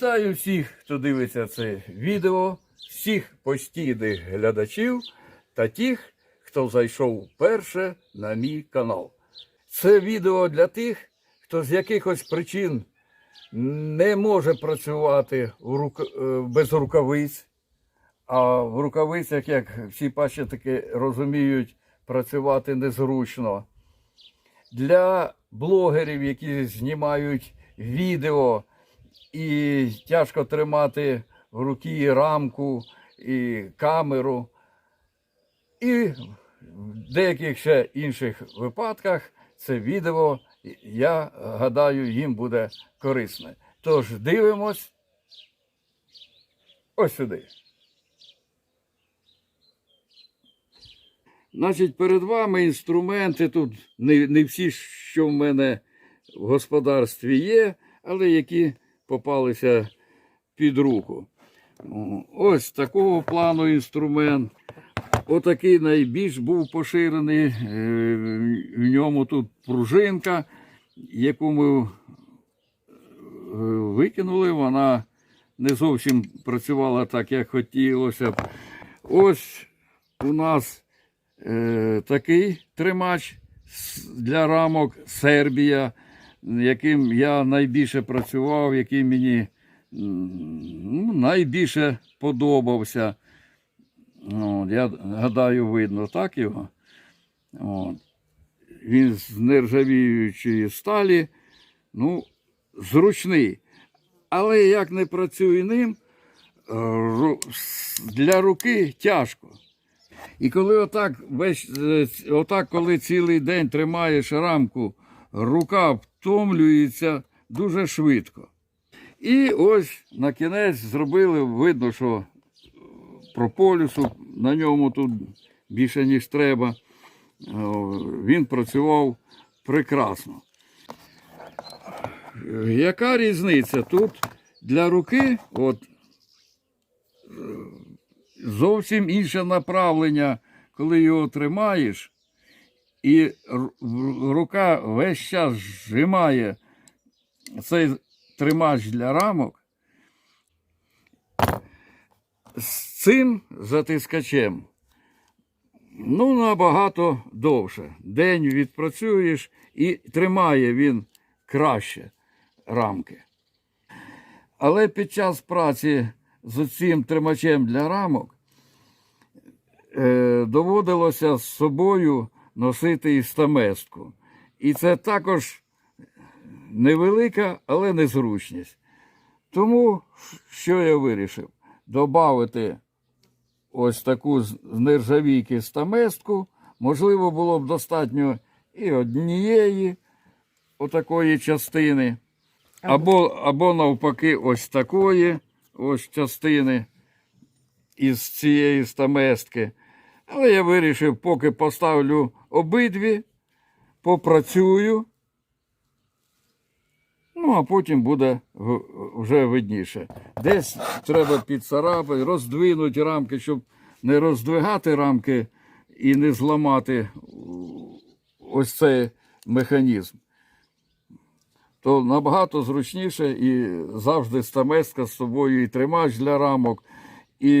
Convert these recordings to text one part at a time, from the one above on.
Вітаю всіх, хто дивиться це відео, всіх постійних глядачів та тих, хто зайшов вперше на мій канал. Це відео для тих, хто з якихось причин не може працювати е, без рукавиць, а в рукавицях, як всі пащики розуміють, працювати незручно. Для блогерів, які знімають відео і тяжко тримати в руці рамку і камеру. І в деяких ще інших випадках це відео, я гадаю, їм буде корисне. Тож дивимось ось сюди. Значить, перед вами інструменти тут не, не всі, що в мене в господарстві є, але які попалися під руку. Ось такого плану інструмент. Отакий найбільш був поширений. Е, В ньому тут пружинка, яку ми е, викинули, вона не зовсім працювала так, як хотілося б. Ось у нас е, такий тримач для рамок Сербія, яким я найбільше працював, який мені ну, найбільше подобався. От, я гадаю, видно так його. От. Він з нержавіючої сталі, ну, зручний. Але як не працює ним, для руки тяжко. І коли отак, весь, е, отак, коли цілий день тримаєш рамку, рука втомлюється дуже швидко. І ось на кінець зробили, видно, що прополісу на ньому тут більше, ніж треба. Він працював прекрасно. Яка різниця? Тут для руки от, е, зовсім інше направлення, коли його тримаєш, і рука весь час зжимає цей тримач для рамок. З цим затискачем ну, набагато довше. День відпрацюєш і тримає він краще рамки. Але під час праці з цим тримачем для рамок е, доводилося з собою носити і стаместку. І це також невелика, але незручність. Тому що я вирішив? Добавити ось таку з з нержавійки стаместку. Можливо, було б достатньо і однієї отакої частини, або, або навпаки, ось такої ось частини із цієї стаместки. Але я вирішив, поки поставлю обидві, попрацюю. Ну, а потім буде вже видніше. Десь треба підцарапати, роздвинути рамки, щоб не роздвигати рамки і не зламати ось цей механізм. То набагато зручніше і завжди стамеска з собою і тримач для рамок. І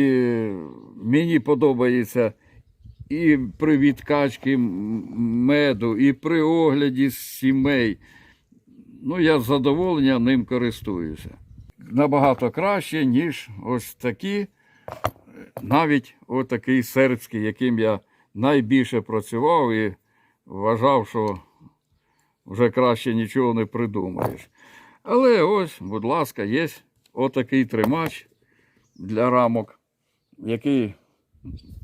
мені подобається і при відкачці меду, і при огляді сімей. Ну, я з задоволенням ним користуюся. Набагато краще, ніж ось такі, навіть отакий сербський, яким я найбільше працював і вважав, що вже краще нічого не придумаєш. Але ось, будь ласка, є отакий тримач для рамок, який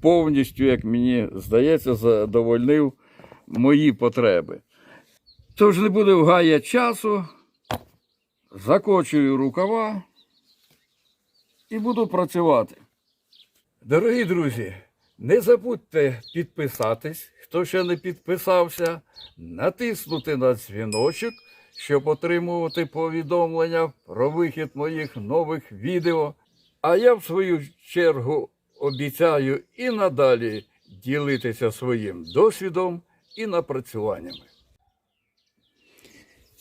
повністю, як мені здається, задовольнив мої потреби. Тож не буде вгая часу, закочую рукава і буду працювати. Дорогі друзі, не забудьте підписатись, хто ще не підписався, натиснути на дзвіночок, щоб отримувати повідомлення про вихід моїх нових відео. А я, в свою чергу, Обіцяю і надалі ділитися своїм досвідом і напрацюваннями.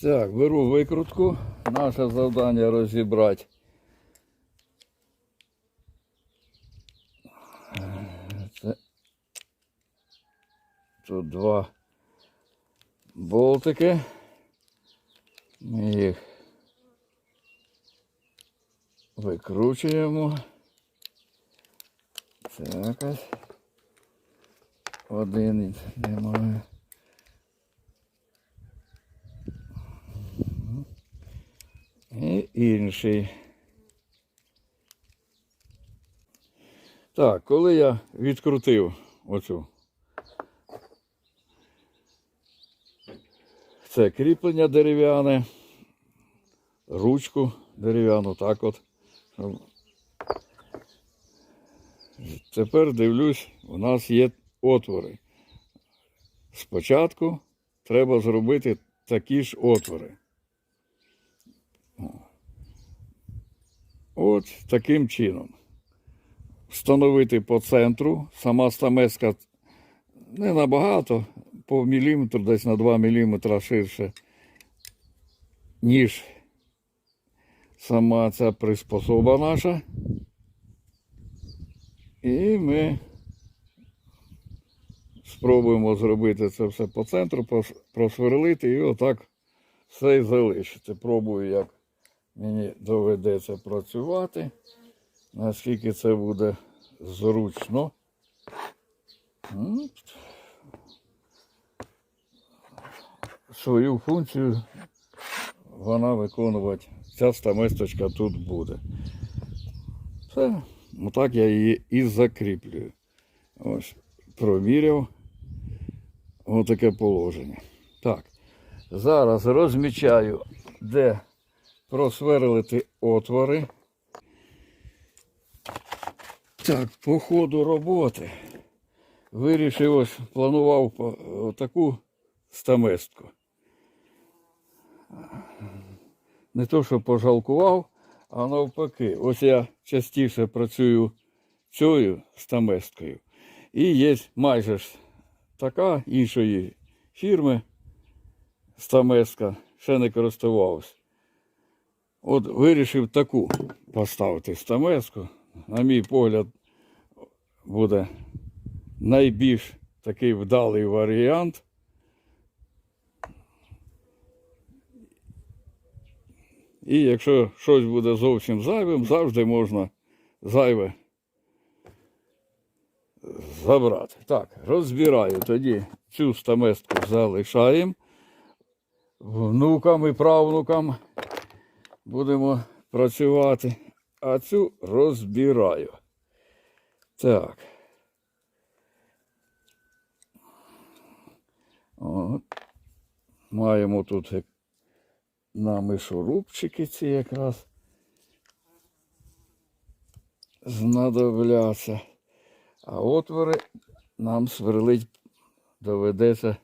Так, беру викрутку. Наше завдання розібрати Це... тут два болтики. Ми їх викручуємо. Так ось. Один немає. І інший. Так, коли я відкрутив оцю це кріплення дерев'яне, ручку дерев'яну, так от. Тепер дивлюсь, у нас є отвори. Спочатку треба зробити такі ж отвори. От таким чином. Встановити по центру. Сама стамеска не набагато, по міліметру, десь на 2 мм ширше, ніж сама ця приспособа наша. І ми спробуємо зробити це все по центру, просверлити і отак все і залишити. Пробую, як мені доведеться працювати, наскільки це буде зручно. Свою функцію вона виконувати, ця стаместочка тут буде. Все, ну так я її і закріплюю. Ось, проміряв. Ось таке положення. Так, зараз розмічаю, де просверлити отвори. Так, по ходу роботи вирішив ось, планував таку стаместку. Не то, що пожалкував, а навпаки. Ось я частіше працюю цією стаместкою. І є майже ж така іншої фірми стамеска, ще не користувався. От вирішив таку поставити стамеску. На мій погляд, буде найбільш такий вдалий варіант. І якщо щось буде зовсім зайвим, завжди можна зайве забрати. Так, розбираю тоді цю стаместку залишаємо. Внукам і правнукам будемо працювати, а цю розбираю. Так. От. Маємо тут на мишорубчики ці якраз знадобляться. А отвори нам сверлить доведеться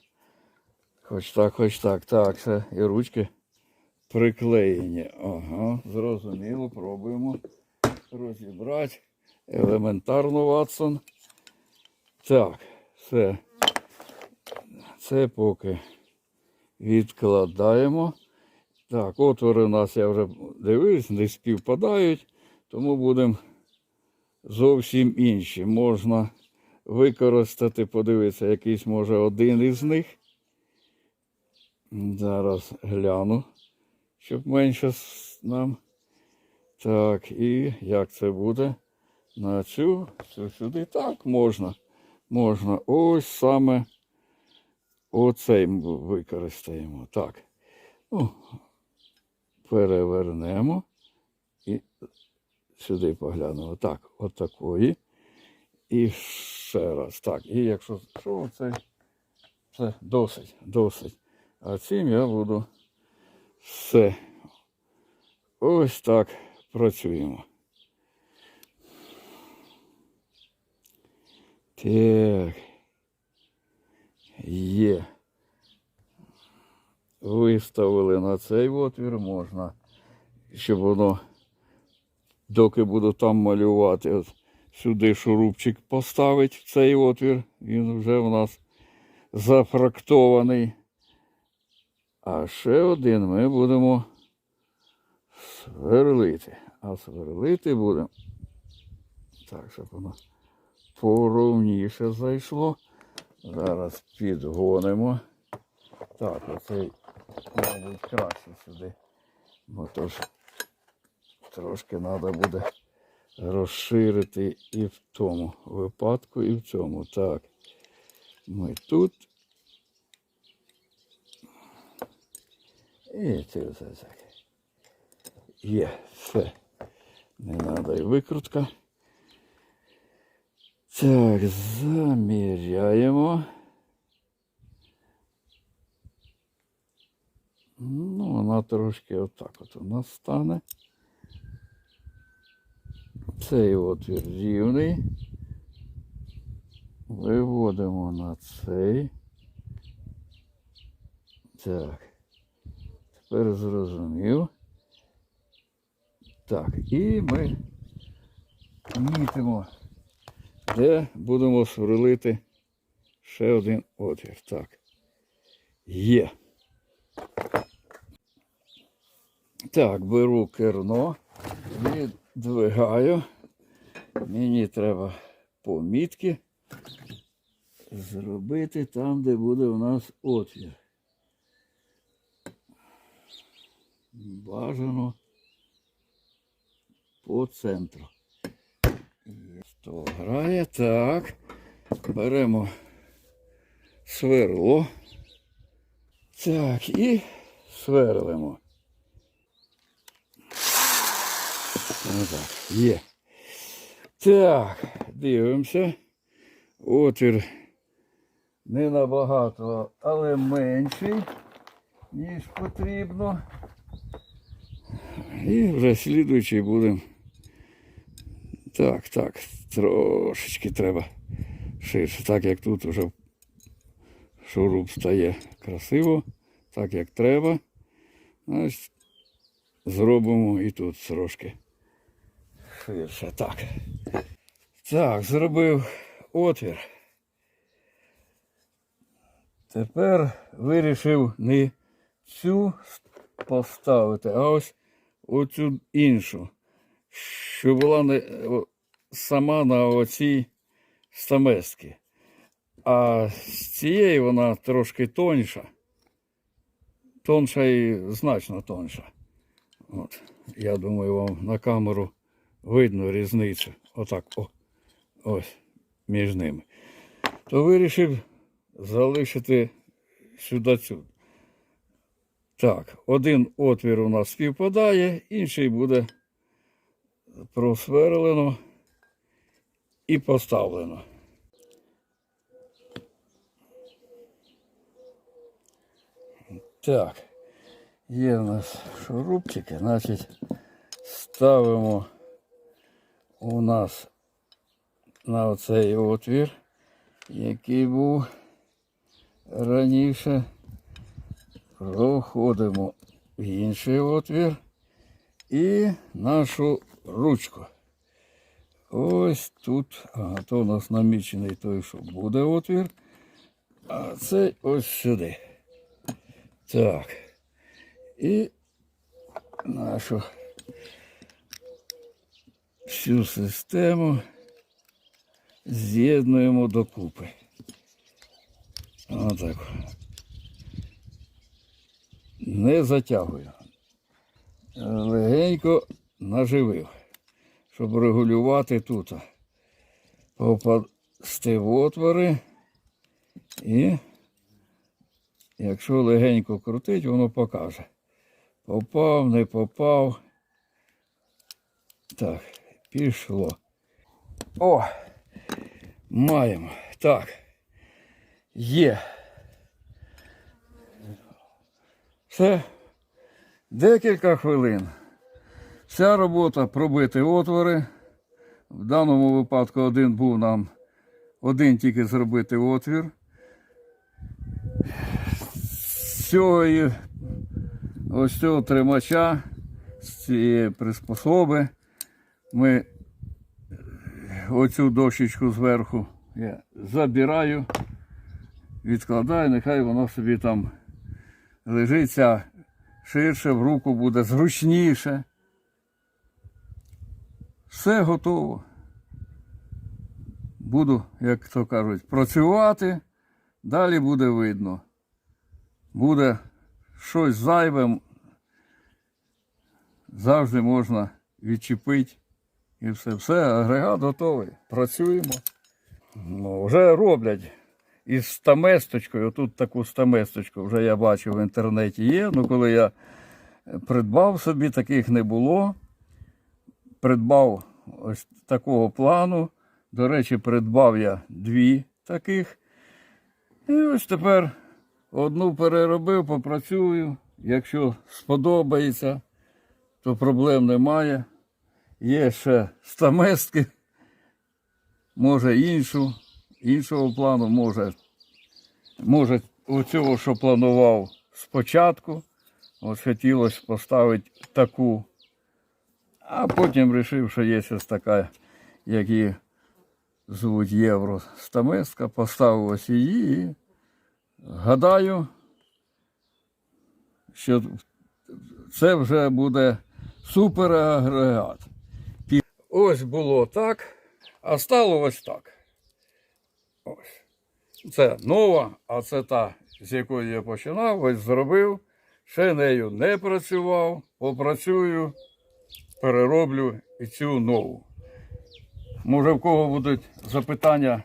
хоч так, хоч так. Так, все, і ручки приклеєні. Ага, зрозуміло, пробуємо розібрати. Елементарно, Ватсон. Так, все. Це поки відкладаємо. Так, отвори у нас я вже дивився, не співпадають, тому будемо зовсім інші. Можна використати, подивитися, якийсь може один із них. Зараз гляну, щоб менше нам. Так, і як це буде? На цю, цю сюди. Так, можна. Можна. Ось саме оцей використаємо. Так. Ну, перевернемо і сюди поглянемо. Так, от. І ще раз. Так, і якщо що, це, це досить, досить. А цим я буду все. Ось так працюємо. Так. Є. Виставили на цей отвір можна, щоб воно, доки буду там малювати, сюди шурупчик поставити в цей отвір. Він вже в нас зафрактований. А ще один ми будемо сверлити. А сверлити будемо. Так, щоб воно поровніше зайшло. Зараз підгонимо. Так, оцей, мабуть, краще сюди. Бо то ж трошки треба буде розширити і в тому випадку, і в цьому. Так. Ми тут. І це все. Є, все. Не треба і викрутка. Так, заміряємо. Ну, трошки отак от у нас стане. Цей отвір рівний. Виводимо на цей. Так. Тепер зрозумів. Так, і ми мітимо, де будемо сверлити ще один отвір. Так. Є. Так, беру керно, віддвигаю. Мені треба помітки зробити там, де буде у нас отвір. Бажано по центру. Є. То грає. Так. Беремо сверло. Так, і сверлимо. Ну так, є. Так, дивимося. Отвір не набагато, але менший, ніж потрібно. І вже слідуючий будемо. Так, так, трошечки треба ширше. Так як тут вже шуруп стає красиво, так як треба. Значить, зробимо і тут трошки ширше. Так. Так, зробив отвір. Тепер вирішив не цю поставити, а ось оцю іншу, що була не, сама на оцій стамески. А з цієї вона трошки тоньша. Тонша і значно тонша. От. Я думаю, вам на камеру видно різницю. Отак, о, ось між ними. То вирішив залишити сюди цю. Так, один отвір у нас співпадає, інший буде просверлено і поставлено. Так, є у нас шурупчики, значить ставимо у нас на оцей отвір, який був раніше. Проходимо в інший отвір і нашу ручку. Ось тут, ага, то у нас намічений той, що буде отвір. А це ось сюди. Так. І нашу всю систему з'єднуємо докупи. Отак. Не затягую. Легенько наживив, щоб регулювати тут. Попасти в отвори і якщо легенько крутить, воно покаже. Попав, не попав. Так, пішло. О! Маємо. Так. Є. Все. Декілька хвилин. Вся робота пробити отвори. В даному випадку один був нам один тільки зробити отвір. З цього і- ось цього тримача, з цієї приспособи ми оцю дощечку зверху я забираю, відкладаю, нехай воно собі там лежиться ширше, в руку буде зручніше. Все готово. Буду, як то кажуть, працювати Далі буде видно. Буде щось зайве, завжди можна відчепити. І все, все, агрегат готовий. Працюємо. Ну, вже роблять із стаместочкою. Тут таку стаместочку вже я бачив в інтернеті є. Ну, коли я придбав собі, таких не було. Придбав ось такого плану. До речі, придбав я дві таких. І ось тепер одну переробив, попрацюю. Якщо сподобається, то проблем немає. Є ще стаместки, може іншу, іншого плану, може, може оцього, що планував спочатку. От хотілося поставити таку, а потім вирішив, що є ось така, як її звуть євро стаместка, поставив ось її і гадаю, що це вже буде суперагрегат. Ось було так, а стало ось так. Ось. Це нова, а це та, з якої я починав, ось зробив. Ще нею не працював, попрацюю, перероблю і цю нову. Може, в кого будуть запитання,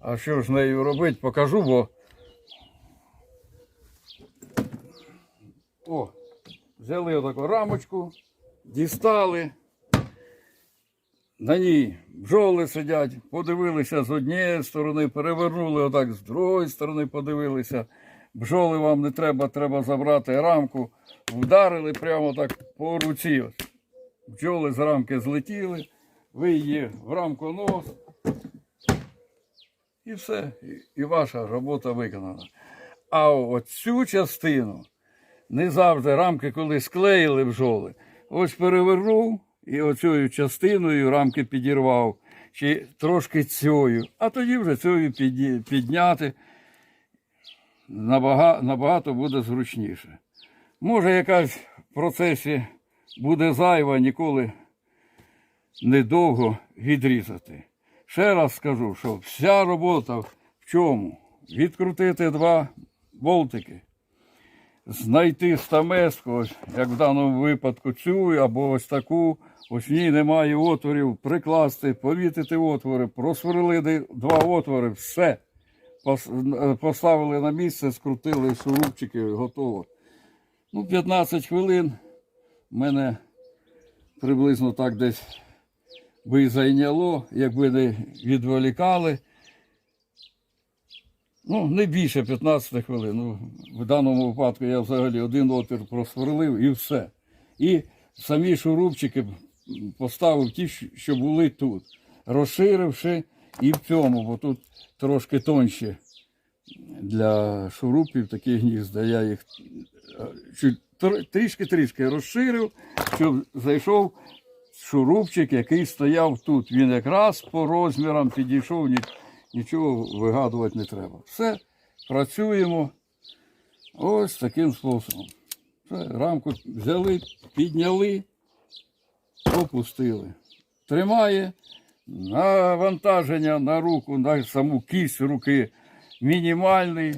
а що ж нею робити, покажу, бо. О, взяли отаку рамочку, дістали. На ній бджоли сидять, подивилися з однієї сторони, перевернули отак з другої сторони, подивилися. Бджоли вам не треба, треба забрати рамку. Вдарили прямо так по руці. Бджоли з рамки злетіли, ви її в рамку нос. І все. І ваша робота виконана. А оцю частину не завжди рамки, коли склеїли бджоли, ось перевернув і оцею частиною рамки підірвав, чи трошки цією, а тоді вже цією підняти набагато, буде зручніше. Може, якась в процесі буде зайва, ніколи недовго відрізати. Ще раз скажу, що вся робота в чому? Відкрутити два болтики, знайти стамеску, як в даному випадку цю або ось таку, ось в ній немає отворів, прикласти, повітити отвори, просверлити два отвори, все. Е, Поставили на місце, скрутили шурупчики, готово. Ну, 15 хвилин мене приблизно так десь би зайняло, якби не відволікали. Ну, не більше 15 хвилин. Ну, в даному випадку я взагалі один отвір просверлив і все. І самі шурупчики поставив ті, що були тут, розширивши і в цьому, бо тут трошки тонші для шурупів такі гнізда. Я їх е, трішки-трішки розширив, щоб зайшов шурупчик, який стояв тут. Він якраз по розмірам підійшов, нічого вигадувати не треба. Все, працюємо ось таким способом. Все, рамку взяли, підняли, опустили. Тримає навантаження на руку, на саму кість руки мінімальний.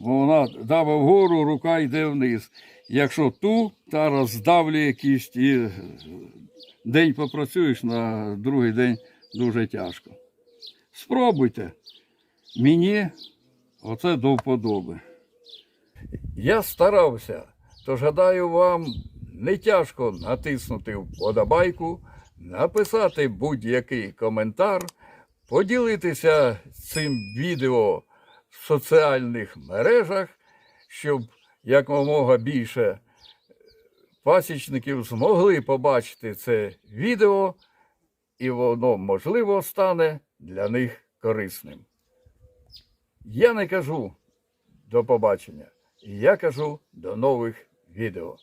Вона дава вгору, рука йде вниз. Якщо ту, та роздавлює кість і день попрацюєш, на другий день дуже тяжко. Спробуйте. Мені оце до вподоби. Я старався, тож гадаю, вам не тяжко натиснути вподобайку, написати будь-який коментар, поділитися цим відео в соціальних мережах, щоб якомога більше пасічників змогли побачити це відео, і воно, можливо, стане для них корисним. Я не кажу до побачення, я кажу до нових відео.